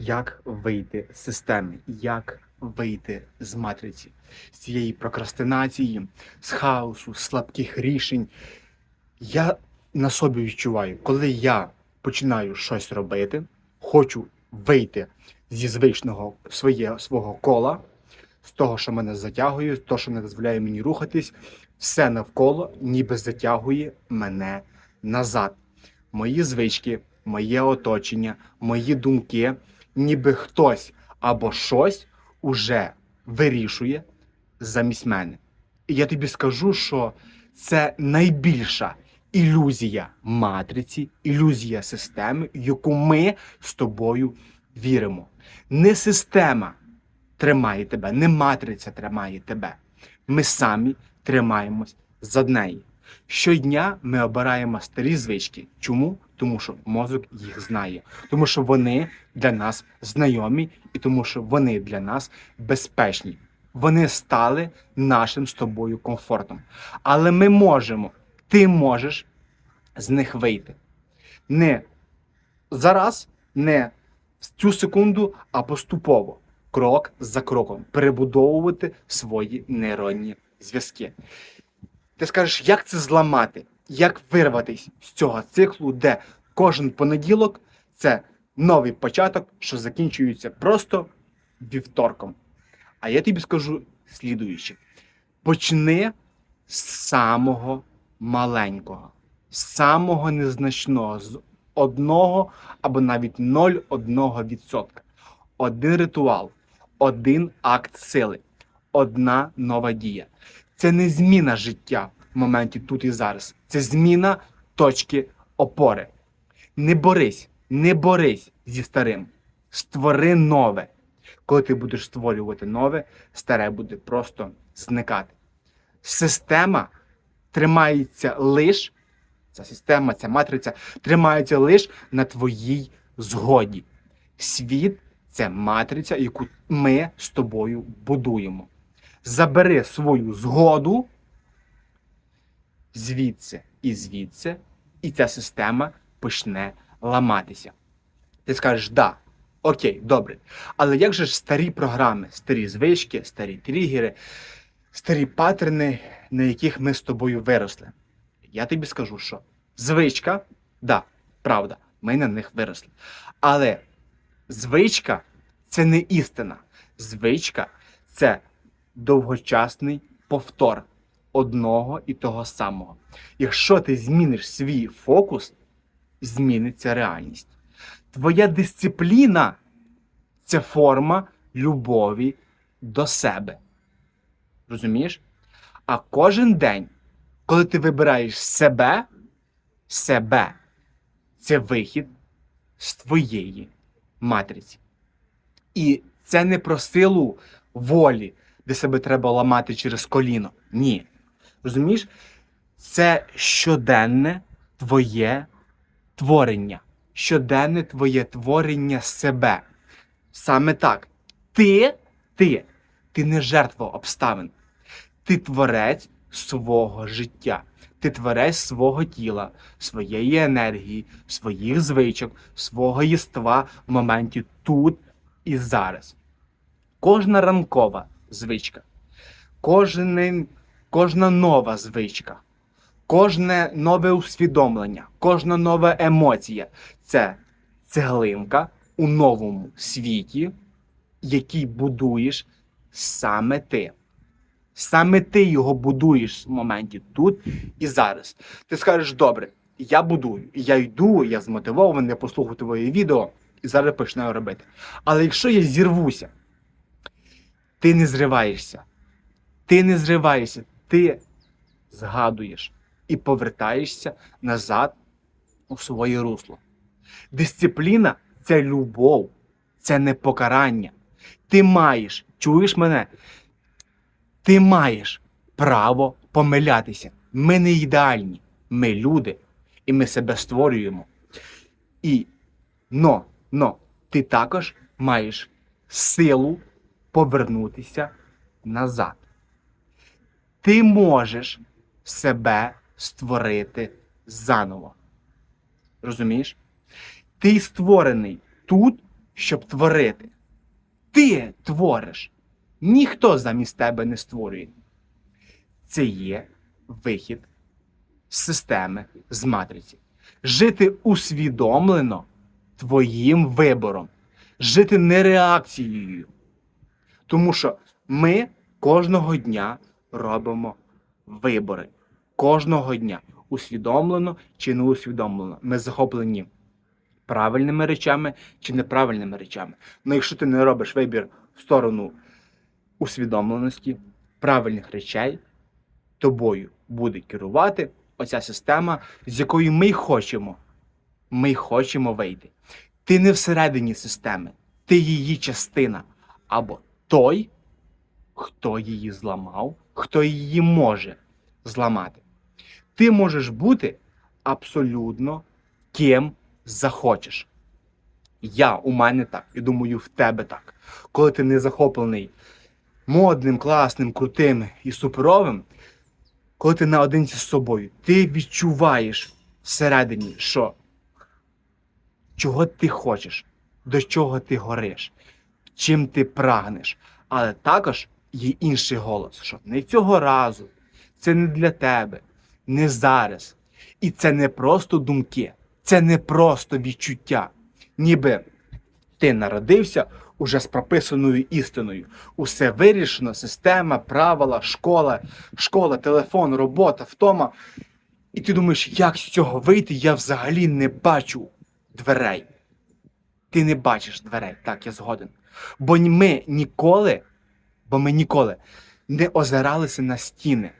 як вийти з системи, як вийти з матриці, з цієї прокрастинації, з хаосу, слабких рішень. Я на собі відчуваю, коли я починаю щось робити, хочу вийти зі звичного своє, свого кола, з того, що мене затягує, з того, що не дозволяє мені рухатись, все навколо ніби затягує мене назад. Мої звички, моє оточення, мої думки, ніби хтось або щось уже вирішує замість мене. І я тобі скажу, що це найбільша ілюзія матриці, ілюзія системи, яку ми з тобою віримо. Не система тримає тебе, не матриця тримає тебе. Ми самі тримаємось за неї. Щодня ми обираємо старі звички. Чому? Тому що мозок їх знає, тому що вони для нас знайомі і тому, що вони для нас безпечні. Вони стали нашим з тобою комфортом. Але ми можемо, ти можеш з них вийти. Не зараз, не в цю секунду, а поступово, крок за кроком, перебудовувати свої нейронні зв'язки. Ти скажеш, як це зламати, як вирватися з цього циклу, де кожен понеділок це новий початок, що закінчується просто вівторком. А я тобі скажу слідуюче: почни з самого маленького, з самого незначного, з одного або навіть 0,1%. Один ритуал, один акт сили, одна нова дія. Це не зміна життя в моменті тут і зараз. Це зміна точки опори. Не борись, не борись зі старим. Створи нове. Коли ти будеш створювати нове, старе буде просто зникати. Система тримається лиш, ця система, ця матриця тримається лиш на твоїй згоді. Світ це матриця, яку ми з тобою будуємо. Забери свою згоду звідси і звідси, і ця система почне ламатися. Ти скажеш, да, окей, добре. Але як же ж старі програми, старі звички, старі тригери, старі паттерни, на яких ми з тобою виросли? Я тобі скажу, що звичка, да, правда, ми на них виросли. Але звичка це не істина. Звичка це довгочасний повтор одного і того самого. Якщо ти зміниш свій фокус, зміниться реальність. Твоя дисципліна це форма любові до себе. Розумієш? А кожен день, коли ти вибираєш себе, себе, це вихід з твоєї матриці. І це не про силу волі, де себе треба ламати через коліно. Ні. Розумієш? Це щоденне твоє творення. Щоденне твоє творення себе. Саме так. Ти, ти, ти не жертва обставин. Ти творець свого життя. Ти творець свого тіла, своєї енергії, своїх звичок, свого єства в моменті тут і зараз. Кожна ранкова звичка, кожен, кожна нова звичка, кожне нове усвідомлення, кожна нова емоція це цеглинка у новому світі, який будуєш саме ти. Саме ти його будуєш в моменті тут і зараз. Ти скажеш, добре, я будую, я йду, я змотивований, я послухаю твоє відео і зараз починаю робити. Але якщо я зірвуся, ти не зриваєшся. Ти не зриваєшся, ти згадуєш і повертаєшся назад у своє русло. Дисципліна це любов, це не покарання. Ти маєш, чуєш мене? Ти маєш право помилятися. Ми не ідеальні, ми люди, і ми себе створюємо. І но, но, ти також маєш силу повернутися назад. Ти можеш себе створити заново. Розумієш? Ти створений тут щоб творити. Ти твориш. Ніхто замість тебе не створює. Це є вихід з системи, з матриці. Жити усвідомлено твоїм вибором, жити не реакцією. Тому що ми кожного дня робимо вибори. Кожного дня. Усвідомлено чи не усвідомлено. Ми захоплені правильними речами чи неправильними речами. Ну якщо ти не робиш вибір в сторону усвідомленості, правильних речей, тобою буде керувати оця система, з якої ми хочемо. Ми хочемо вийти. Ти не всередині системи, ти її частина. Або той, хто її зламав, хто її може зламати. Ти можеш бути абсолютно ким захочеш. Я у мене так, і думаю, в тебе так. Коли ти не захоплений модним, класним, крутим і суперовим, коли ти наодинці з собою, ти відчуваєш всередині, що чого ти хочеш, до чого ти гориш, чим ти прагнеш. Але також є інший голос, що не цього разу, це не для тебе, не зараз. І це не просто думки, це не просто відчуття. Ніби ти народився уже з прописаною істиною. Усе вирішено, система, правила, школа, школа, телефон, робота, втома. І ти думаєш, як з цього вийти? Я взагалі не бачу дверей. Ти не бачиш дверей, так, я згоден. Бо ми ніколи, бо ми ніколи не озиралися на стіни.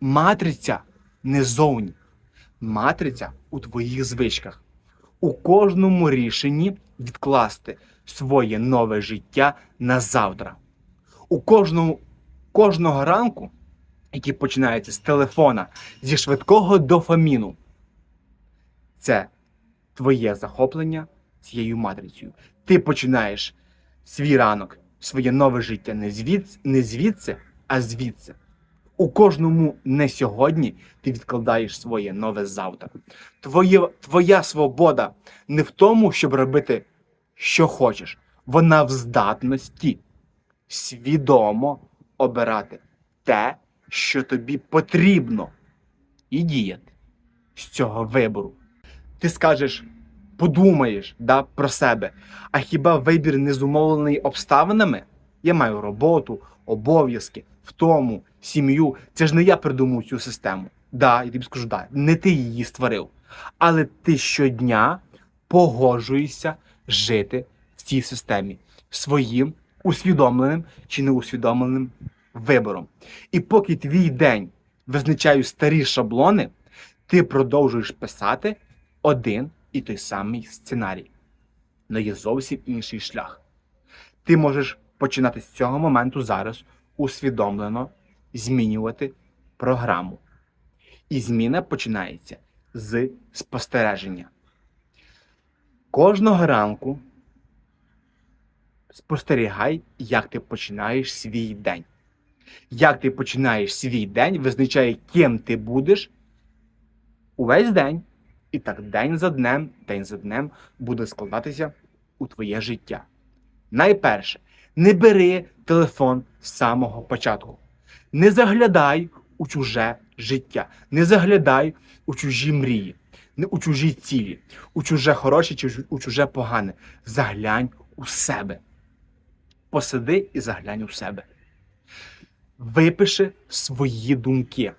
Матриця не зовні. Матриця у твоїх звичках. У кожному рішенні відкласти своє нове життя на завтра. У кожному, кожного ранку, який починається з телефона, зі швидкого дофаміну, це твоє захоплення цією матрицею. Ти починаєш свій ранок, своє нове життя не звідси, не звідси, а звідси. У кожному не сьогодні ти відкладаєш своє нове завтра. Твоє, твоя свобода не в тому, щоб робити, що хочеш. Вона в здатності свідомо обирати те, що тобі потрібно, і діяти з цього вибору. Ти скажеш, подумаєш да, про себе. А хіба вибір не зумовлений обставинами? Я маю роботу, обов'язки, втому, сім'ю. Це ж не я придумав цю систему. Да, я тобі скажу, да, не ти її створив. Але ти щодня погоджуєшся жити в цій системі своїм усвідомленим чи неусвідомленим вибором. І поки твій день визначають старі шаблони, ти продовжуєш писати один і той самий сценарій. Но є зовсім інший шлях. Ти можеш починати з цього моменту зараз усвідомлено змінювати програму. І зміна починається з спостереження. Кожного ранку спостерігай, як ти починаєш свій день. Як ти починаєш свій день, визначає, ким ти будеш увесь день. І так день за днем, день за днем буде складатися у твоє життя. Найперше, не бери телефон з самого початку. Не заглядай у чуже життя, не заглядай у чужі мрії, не у чужі цілі, у чуже хороше чи у чуже погане. Заглянь у себе. Посиди і заглянь у себе. Випиши свої думки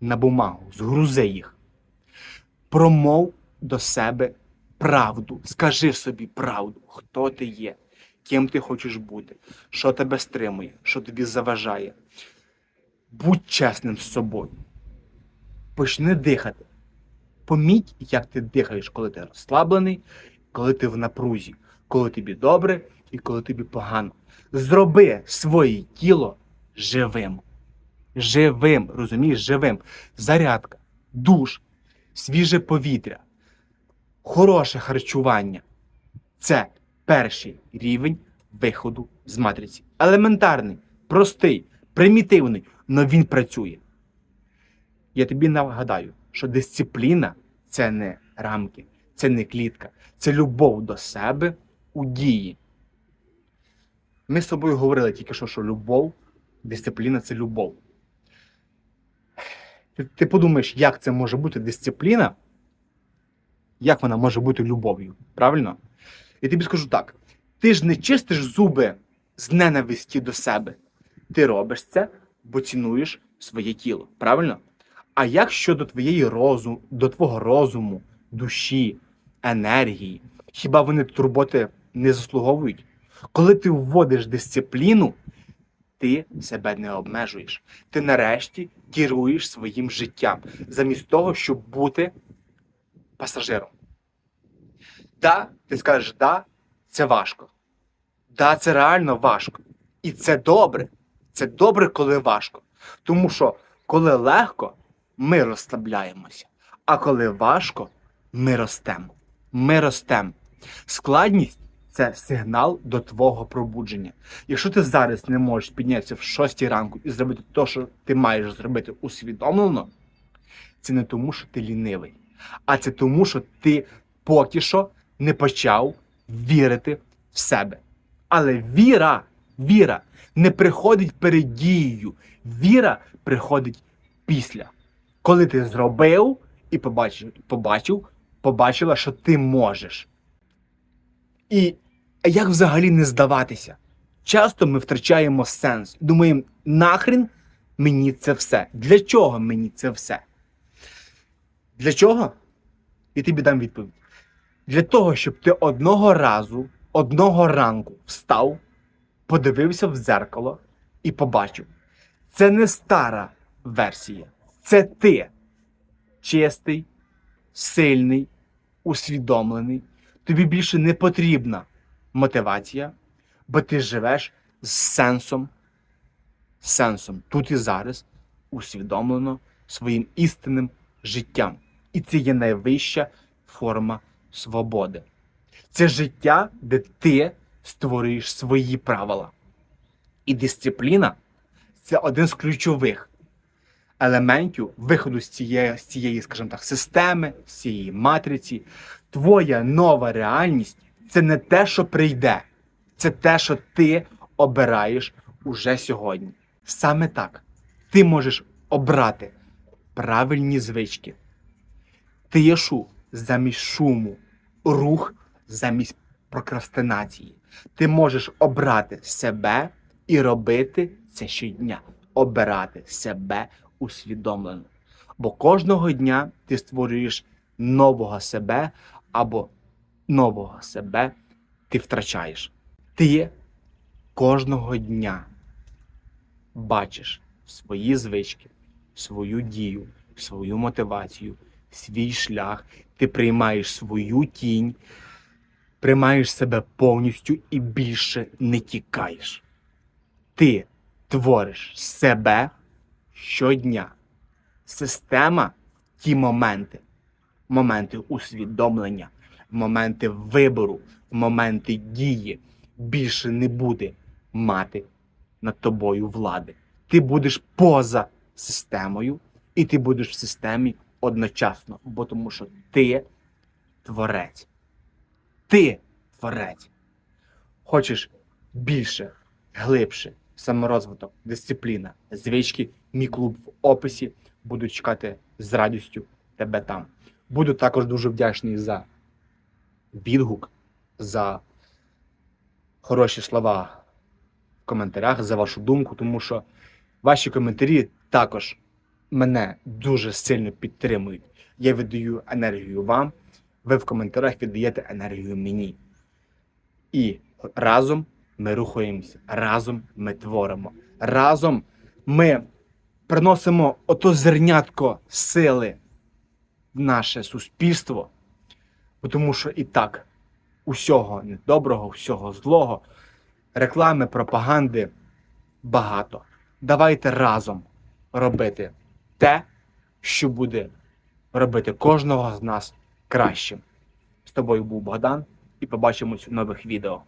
на бумагу, згрузи їх. Промов до себе правду. Скажи собі правду, хто ти є, ким ти хочеш бути, що тебе стримує, що тобі заважає. Будь чесним з собою. Почни дихати. Поміть, як ти дихаєш, коли ти розслаблений, коли ти в напрузі, коли тобі добре і коли тобі погано. Зроби своє тіло живим. Живим, розумієш, живим. Зарядка, душ, свіже повітря, хороше харчування. Це перший рівень виходу з матриці. Елементарний, простий, примітивний, але він працює. Я тобі нагадаю, що дисципліна це не рамки, це не клітка, це любов до себе у дії. Ми з тобою говорили тільки що, що любов, дисципліна це любов. Ти, подумаєш, як це може бути дисципліна, як вона може бути любов'ю, правильно? І тобі скажу так: ти ж не чистиш зуби з ненависті до себе. Ти робиш це, бо цінуєш своє тіло, правильно? А як щодо твоєї розуму, до твого розуму, душі, енергії, хіба вони турботи не заслуговують? Коли ти вводиш дисципліну, ти себе не обмежуєш. Ти нарешті керуєш своїм життям, замість того, щоб бути пасажиром. Да, ти скажеш, да, це важко. Да, це реально важко. І це добре. Це добре, коли важко. Тому що коли легко, ми розслабляємося. А коли важко, ми ростемо. Ми ростемо. Складність це сигнал до твого пробудження. Якщо ти зараз не можеш піднятися в 6 ранку і зробити те, що ти маєш зробити усвідомлено, це не тому, що ти лінивий, а це тому, що ти поки що не почав вірити в себе. Але віра, віра не приходить перед дією. Віра приходить після. Коли ти зробив і побачив, побачив, побачила, що ти можеш. І як взагалі не здаватися? Часто ми втрачаємо сенс. Думаємо, нахрін мені це все? Для чого мені це все? Для чого? І тобі дам відповідь. Для того, щоб ти одного разу, одного ранку встав, подивився в дзеркало і побачив. Це не стара версія. Це ти. Чистий, сильний, усвідомлений. Тобі більше не потрібна мотивація, бо ти живеш з сенсом, сенсом тут і зараз, усвідомлено своїм істинним життям. І це є найвища форма свободи. Це життя, де ти створюєш свої правила. І дисципліна це один з ключових елементів виходу з цієї, з цієї, скажімо так, системи, з цієї матриці. Твоя нова реальність це не те, що прийде, це те, що ти обираєш уже сьогодні. Саме так ти можеш обрати правильні звички, тишу замість шуму, рух замість прокрастинації. Ти можеш обрати себе і робити це щодня. Обирати себе усвідомлено. Бо кожного дня ти створюєш нового себе або нового себе ти втрачаєш. Ти кожного дня бачиш свої звички, свою дію, свою мотивацію, свій шлях. Ти приймаєш свою тінь, приймаєш себе повністю і більше не тікаєш. Ти твориш себе щодня. Система ті моменти, моменти усвідомлення, моменти вибору, моменти дії більше не буде мати над тобою влади. Ти будеш поза системою, і ти будеш в системі одночасно, бо тому що ти творець. Ти творець. Хочеш більше, глибше, саморозвиток, дисципліна, звички, мій клуб в описі. Буду чекати з радістю тебе там. Буду також дуже вдячний за відгук, за хороші слова в коментарях, за вашу думку, тому що ваші коментарі також мене дуже сильно підтримують. Я віддаю енергію вам, ви в коментарях віддаєте енергію мені. І разом ми рухаємося, разом ми творимо, разом ми приносимо ото зернятко сили в наше суспільство, тому що і так усього недоброго, всього злого, реклами, пропаганди багато. Давайте разом робити те, що буде робити кожного з нас кращим. З тобою був Богдан і побачимось в нових відео.